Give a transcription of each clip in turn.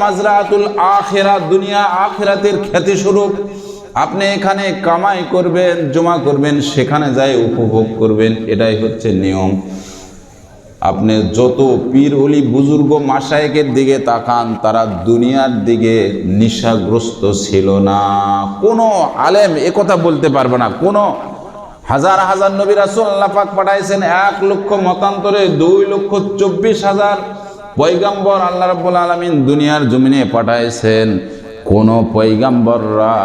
মাজরাতুল আখেরা, দুনিয়া আখেরাতের খ্যাতি স্বরূপ। আপনি এখানে কামাই করবেন, জমা করবেন, সেখানে যাই উপভোগ করবেন, এটাই হচ্ছে নিয়ম। আপনি যত পীর অলি বুজুর্গ মাসায়েকের দিকে তাকান, তারা দুনিয়ার দিকে নিশাগ্রস্ত ছিল না। কোনো আলেম একথা বলতে পারবে না। কোনো হাজার হাজার নবী পাক পাঠাইছেন, এক লক্ষ মতান্তরে দুই লক্ষ চব্বিশ হাজার পয়গাম্বর আল্লাহ রাব্বুল আলামিন দুনিয়ার জমিনে পাঠাইছেন, কোনো পয়গাম্বররা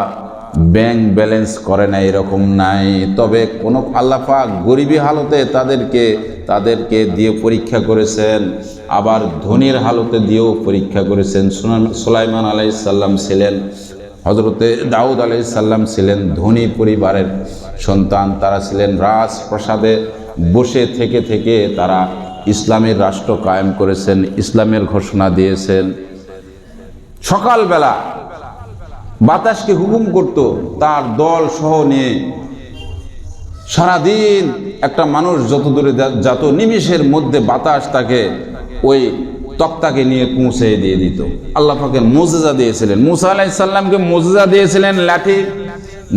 ব্যাংক ব্যালেন্স করে না, এরকম নাই। তবে কোনো আল্লাহ পাক গরিবী হালতে তাদেরকে তাদেরকে দিয়ে পরীক্ষা করেছেন, আবার ধনির হালতে দিয়েও পরীক্ষা করেছেন। সুলাইমান আলাইসাল্লাম ছিলেন হজরতে দাউদ আলাইসাল্লাম ছিলেন ধনী পরিবারের সন্তান, তারা ছিলেন রাজপ্রাসাদে বসে থেকে থেকে তারা ইসলামের রাষ্ট্র কায়েম করেছেন, ইসলামের ঘোষণা দিয়েছেন। সকালবেলা বাতাসকে হুকুম করত তার দল সহ নিয়ে। সারাদিন একটা মানুষ যত দূরে যত, নিমিষের মধ্যে বাতাস তাকে ওই তক্তাকে নিয়ে পৌঁছে দিয়ে দিত। আল্লাহ পাকে মোজেজা দিয়েছিলেন। মুসা আলাইসাল্লামকে মোজেজা দিয়েছিলেন লাঠি।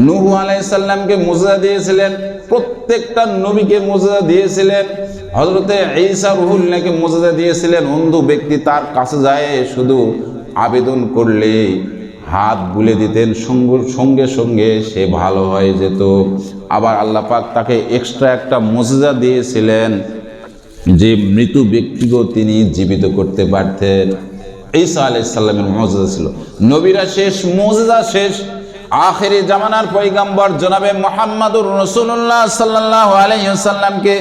নুহু আলাইসাল্লামকে মোজেজা দিয়েছিলেন। প্রত্যেকটা নবীকে মোজেজা দিয়েছিলেন। হজরতে ঈসা রুহুল্লাহকে মোজেজা দিয়েছিলেন, অন্ধু ব্যক্তি তার কাছে যায়, শুধু আবেদন করলে হাত বুলে দিতেন সঙ্গে সঙ্গে সে ভালো হয়ে যেত। আবার আল্লাহ পাক তাকে এক্সট্রা একটা মজেজা দিয়েছিলেন, যে মৃত ব্যক্তিকেও তিনি জীবিত করতে পারতেন। ঈসা আলাইসাল্লামের মজেজা ছিল। নবীরা শেষ, মজেজা শেষ। আখেরি জামানার পৈগাম্বর জনাবে মোহাম্মদুর রসুল্লাহ সাল্লাহ আলাইসাল্লামকে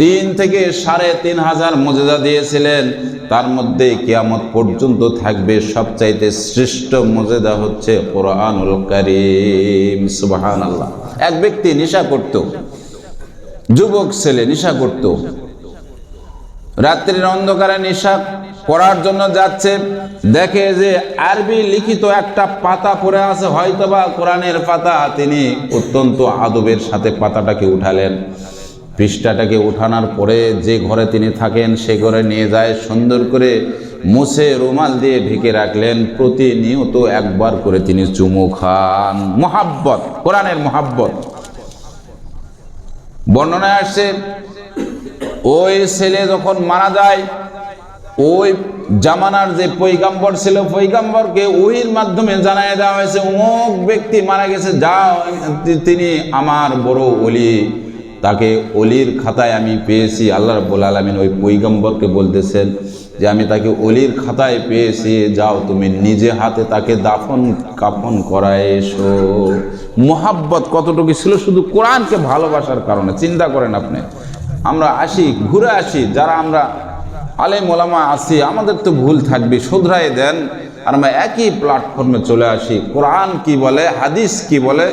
তিন থেকে সাড়ে তিন হাজার মজেজা দিয়েছিলেন। তার মধ্যে কিয়ামত পর্যন্ত থাকবে সবচাইতে শ্রেষ্ঠ মজেদা হচ্ছে কোরআনুল করিম। সুবাহান আল্লাহ এক ব্যক্তি নেশা করত, যুবক ছেলে নেশা করত। রাত্রির অন্ধকারে নেশা করার জন্য যাচ্ছে, দেখে যে আরবি লিখিত একটা পাতা পড়ে আছে, হয়তোবা কোরআনের পাতা। তিনি অত্যন্ত আদবের সাথে পাতাটাকে উঠালেন। পৃষ্ঠাটাকে উঠানোর পরে যে ঘরে তিনি থাকেন, সে ঘরে নিয়ে যায়, সুন্দর করে মুছে রুমাল দিয়ে ঢেকে রাখলেন। প্রতিনিয়ত একবার করে তিনি চুমু খান। মোহাব্বত, কোরআনের মোহাব্বত। বর্ণনায় আসছে, ওই ছেলে যখন মারা যায়, ওই জামানার যে পৈগাম্বর ছিল, পৈগাম্বরকে ওহির মাধ্যমে জানাই দেওয়া হয়েছে, অমুক ব্যক্তি মারা গেছে যা তিনি আমার বড় অলি তাকে অলির খাতায় আমি পেয়েছি। আল্লাহ রব্বুল আলমিন ওই পৈগম্বরকে বলতেছেন যে, আমি তাকে অলির খাতায় পেয়েছি। যাও, তুমি নিজে হাতে তাকে দাফন, কাফন করায় এসো। মোহাব্বত কতটুকু ছিল? শুধু কোরআনকে ভালোবাসার কারণে। চিন্তা করেন আপনি। আমরা আসি, ঘুরে আসি। যারা আমরা আলেম ওলামা আসি আমাদের তো ভুল থাকবে, শুধরাই দেন। আর আমরা একই প্ল্যাটফর্মে চলে আসি। কোরআন কি বলে? হাদিস কি বলে?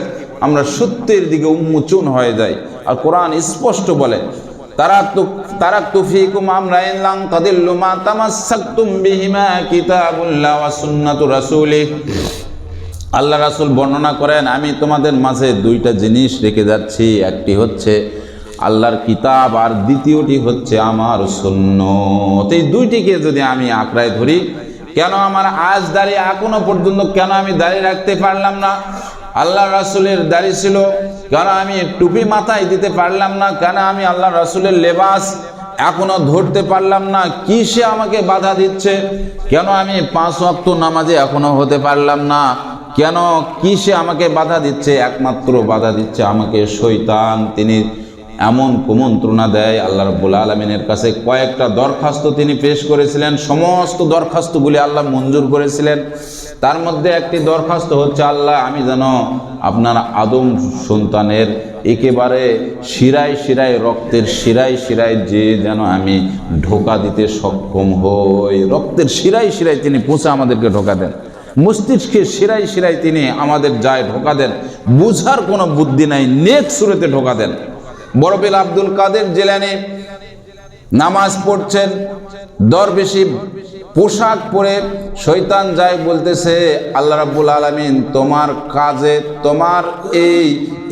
আমরা সত্যের দিকে উন্মোচন হয়ে যাই। আর কোরআন স্পষ্ট বলে, তারা তো তারা তুফিকুম আমরা সুন্নাতু আল্লাহ রাসূল বর্ণনা করেন, আমি তোমাদের মাঝে দুইটা জিনিস রেখে যাচ্ছি। একটি হচ্ছে আল্লাহর কিতাব আর দ্বিতীয়টি হচ্ছে আমার সুন্নত। এই দুইটিকে যদি আমি আঁকড়ায় ধরি, কেন আমার আজ দাঁড়িয়ে এখনও পর্যন্ত কেন আমি দাঁড়িয়ে রাখতে পারলাম না? আল্লাহ রাসুলের দাড়ি ছিল। কেন আমি টুপি মাথায় দিতে পারলাম না? কেন আমি আল্লাহ রাসুলের লেবাস এখনও ধরতে পারলাম না? কি সে আমাকে বাধা দিচ্ছে? কেন আমি পাঁচ অক্ত নামাজে এখনও হতে পারলাম না? কেন কি সে আমাকে বাধা দিচ্ছে? একমাত্র বাধা দিচ্ছে আমাকে শৈতান তিনি এমন কুমন্ত্রণা দেয় আল্লাহ রব্বুল আলমিনের কাছে। কয়েকটা দরখাস্ত তিনি পেশ করেছিলেন, সমস্ত দরখাস্তগুলি আল্লাহ মঞ্জুর করেছিলেন। তার মধ্যে একটি দরখাস্ত হচ্ছে, আল্লাহ আমি যেন আপনার আদম সন্তানের একেবারে শিরায় শিরায় রক্তের শিরায় শিরায় যে যেন আমি ঢোকা দিতে সক্ষম হই। রক্তের শিরায় শিরায় তিনি পুঁছে আমাদেরকে ঢোকা দেন। মস্তিষ্কের শিরায় শিরায় তিনি আমাদের যায় ঢোকা দেন। বুঝার কোনো বুদ্ধি নাই, নেক সুরেতে ঢোকা দেন। বরবিল আব্দুল কাদের জেলানি নামাজ পড়ছেন। দরবেশি পোশাক পরে শৈতান যায় বলতেছে, আল্লাহ রাব্বুল আলামিন, তোমার কাজে, তোমার এই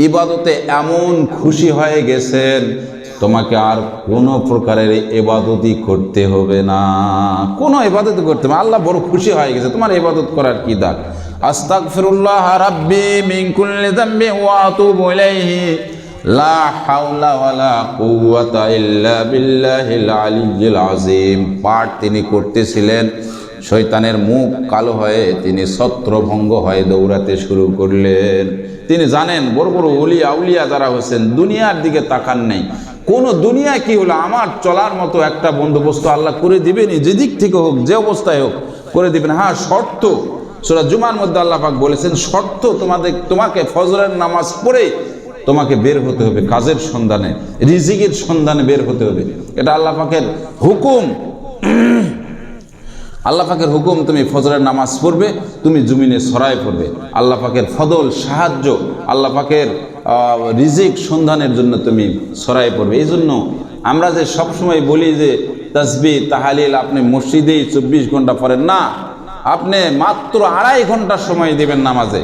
ইবাদতে এমন খুশি হয়ে গেছেন। তোমাকে আর কোনো প্রকারের এবাদতই করতে হবে না। কোনো এবাদত করতে হবে আল্লাহ বড় খুশি হয়ে গেছে। তোমার এবাদত করার কি দাগ? আস্তাগফিরুল্লাহ রাব্বি মিন কুল্লি যামবি ওয়া আতুবু লা হাওলা ওয়ালা কুওয়াতা ইল্লা বিল্লাহিল আলিয়্যিল পাঠ তিনি করতেছিলেন, শয়তানের মুখ কালো হয়ে তিনি ছত্রভঙ্গ হয়ে দৌড়াতে শুরু করলেন। তিনি জানেন, বড় বড় উলিয়া উলিয়া যারা হয়েছেন দুনিয়ার দিকে তাকান নেই। কোন দুনিয়া কি হলো, আমার চলার মতো একটা বন্দোবস্ত আল্লাহ করে দিবেনি যেদিক থেকে হোক, যে অবস্থায় হোক, করে দিবেন। হ্যাঁ শর্ত। সুরা জুমার মধ্যে আল্লাহ পাক বলেছেন, শর্ত তোমাদের, তোমাকে ফজরের নামাজ পড়ে তোমাকে বের হতে হবে কাজের সন্ধানে, রিজিকের সন্ধানে বের হতে হবে। এটা আল্লাহ পাকের হুকুম। আল্লাহ পাকের হুকুম, তুমি ফজরের নামাজ পড়বে, তুমি জমিনে সরাই পড়বে। আল্লাহ পাকের ফদল, সাহায্য, আল্লাহ পাকের রিজিক সন্ধানের জন্য তুমি সরাই পড়বে। এই জন্য আমরা যে সবসময় বলি যে তসবি তাহালিল, আপনি মসজিদেই চব্বিশ ঘণ্টা পড়েন। না, আপনি মাত্র আড়াই ঘণ্টা সময় দিবেন নামাজে।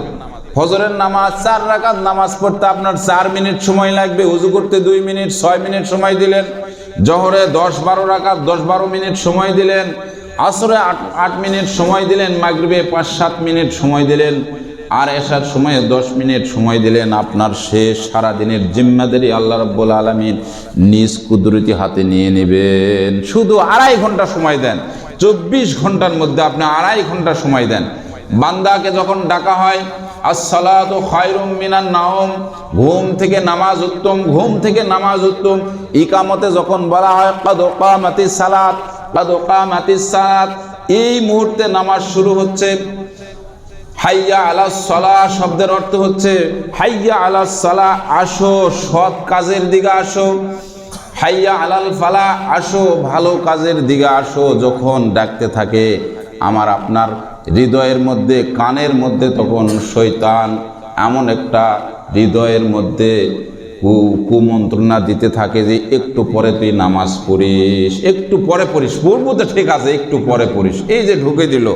ফজরের নামাজ, চার রাকাত নামাজ পড়তে আপনার চার মিনিট সময় লাগবে, উজু করতে দুই মিনিট, ছয় মিনিট সময় দিলেন। জহরে দশ বারো রাকাত, দশ বারো মিনিট সময় দিলেন। আসরে আট আট মিনিট সময় দিলেন, মাগরিবে পাঁচ, সাত মিনিট সময় দিলেন। আর এসার সময়ে দশ মিনিট সময় দিলেন আপনার শেষ সারা দিনের জিম্মাদারি আল্লাহ রব্বুল আলমিন নিজ কুদরতি হাতে নিয়ে নেবেন। শুধু আড়াই ঘণ্টা সময় দেন, চব্বিশ ঘণ্টার মধ্যে আপনি আড়াই ঘণ্টা সময় দেন। বান্দাকে যখন ডাকা হয় আসসালাতু খায়রুম মিনান নাওম। ঘুম থেকে নামাজ উত্তম, ঘুম থেকে নামাজ উত্তম। ইকামতে যখন বলা হয়, কাদ কামাতিস সালাত, কাদ কামাতিস সালাত এই মুহূর্তে নামাজ শুরু হচ্ছে। হাইয়া আলা সলা শব্দের অর্থ হচ্ছে, হাইয়া আলা সলা, আসো, সৎ কাজের দিকে আসো। হাইয়া আলাল ফালা, আসো, ভালো কাজের দিকে আসো, যখন ডাকতে থাকে আমার আপনার হৃদয়ের মধ্যে, কানের মধ্যে তখন শৈতান এমন একটা হৃদয়ের মধ্যে কুমন্ত্রণা দিতে থাকে যে একটু পরে তুই নামাজ পড়িস, একটু পরে পড়িস পড়ব তো ঠিক আছে, একটু পরে পড়িস। এই যে ঢুকে দিল,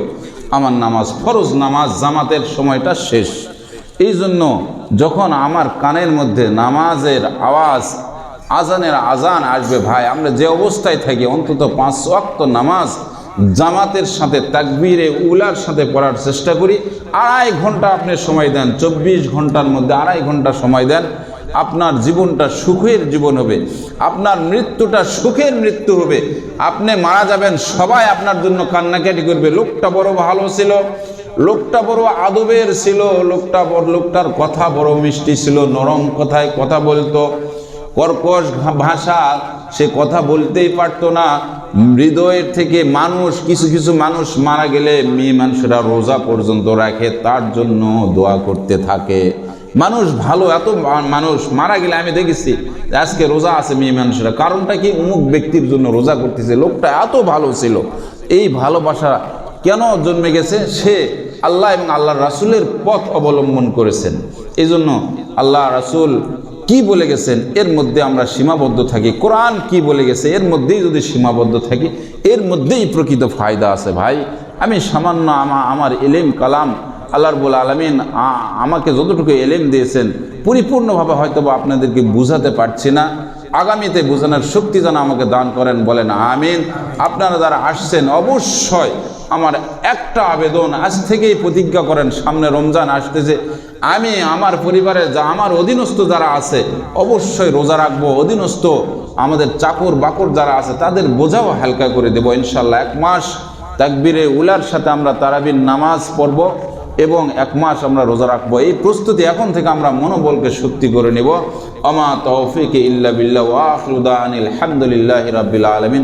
আমার নামাজ, ফরজ নামাজ, জামাতের সময়টা শেষ। এই জন্য যখন আমার কানের মধ্যে নামাজের আওয়াজ, আজানের আজান আসবে, ভাই, আমরা যে অবস্থায় থাকি, অন্তত পাঁচ ওয়াক্ত নামাজ জামাতের সাথে তাকবীরে উলার সাথে পড়ার চেষ্টা করি। আড়াই ঘণ্টা আপনি সময় দেন, চব্বিশ ঘণ্টার মধ্যে আড়াই ঘণ্টা সময় দেন। আপনার জীবনটা সুখের জীবন হবে, আপনার মৃত্যুটা সুখের মৃত্যু হবে। আপনি মারা যাবেন, সবাই আপনার জন্য কান্নাকাটি করবে। লোকটা বড় ভালো ছিল, লোকটা বড় আদবের ছিল, লোকটা বড়, লোকটার কথা বড় মিষ্টি ছিল, নরম কথায় কথা বলতো। কর্কশ ভাষা, সে কথা বলতেই পারতো না। হৃদয়ের থেকে মানুষ, কিছু কিছু মানুষ মারা গেলে মেয়ে মানুষেরা রোজা পর্যন্ত রাখে, তার জন্য দোয়া করতে থাকে। মানুষ ভালো, এত মানুষ মারা গেলে আমি দেখেছি, আজকে রোজা আছে মেয়ে মানুষেরা। কারণটা কি? অমুক ব্যক্তির জন্য রোজা করতেছে, লোকটা এত ভালো ছিল। এই ভালোবাসা কেন জন্মে গেছে? সে আল্লাহ এবং আল্লাহ রাসূলের পথ অবলম্বন করেছেন। এই জন্য আল্লাহ রাসূল কি বলে গেছেন? এর মধ্যে আমরা সীমাবদ্ধ থাকি। কোরআন কি বলে গেছে? এর মধ্যেই যদি সীমাবদ্ধ থাকি, এর মধ্যেই প্রকৃত ফায়দা আছে ভাই। আমি সামান্য আমা আমার এলেম, কালাম আল্লাহ রবুল আলমিন আমাকে যতটুকু এলেম দিয়েছেন, পরিপূর্ণভাবে হয়তো বা আপনাদেরকে বুঝাতে পারছি না। আগামীতে বোঝানোর শক্তি যেন আমাকে দান করেন, বলেন আমিন। আপনারা যারা আসছেন, অবশ্যই আমার একটা আবেদন আজ থেকেই প্রতিজ্ঞা করেন, সামনে রমজান আসতেছে। আমি, আমার পরিবারে যা, আমার অধীনস্থ যারা আছে, অবশ্যই রোজা রাখব। অধীনস্থ, আমাদের চাকর বাকর যারা আছে, তাদের বোঝাও হালকা করে দেবো ইনশাল্লাহ এক মাস তাকবিরে উলার সাথে আমরা তারাবির নামাজ পড়ব এবং এক মাস আমরা রোজা রাখব। এই প্রস্তুতি এখন থেকে আমরা মনোবলকে সত্যি করে নেব। অমা তৌফিক ইল্লা বিল্লাহ ওয়া আখরুদা আনিল হামদুলিল্লাহি রাব্বিল আলামিন।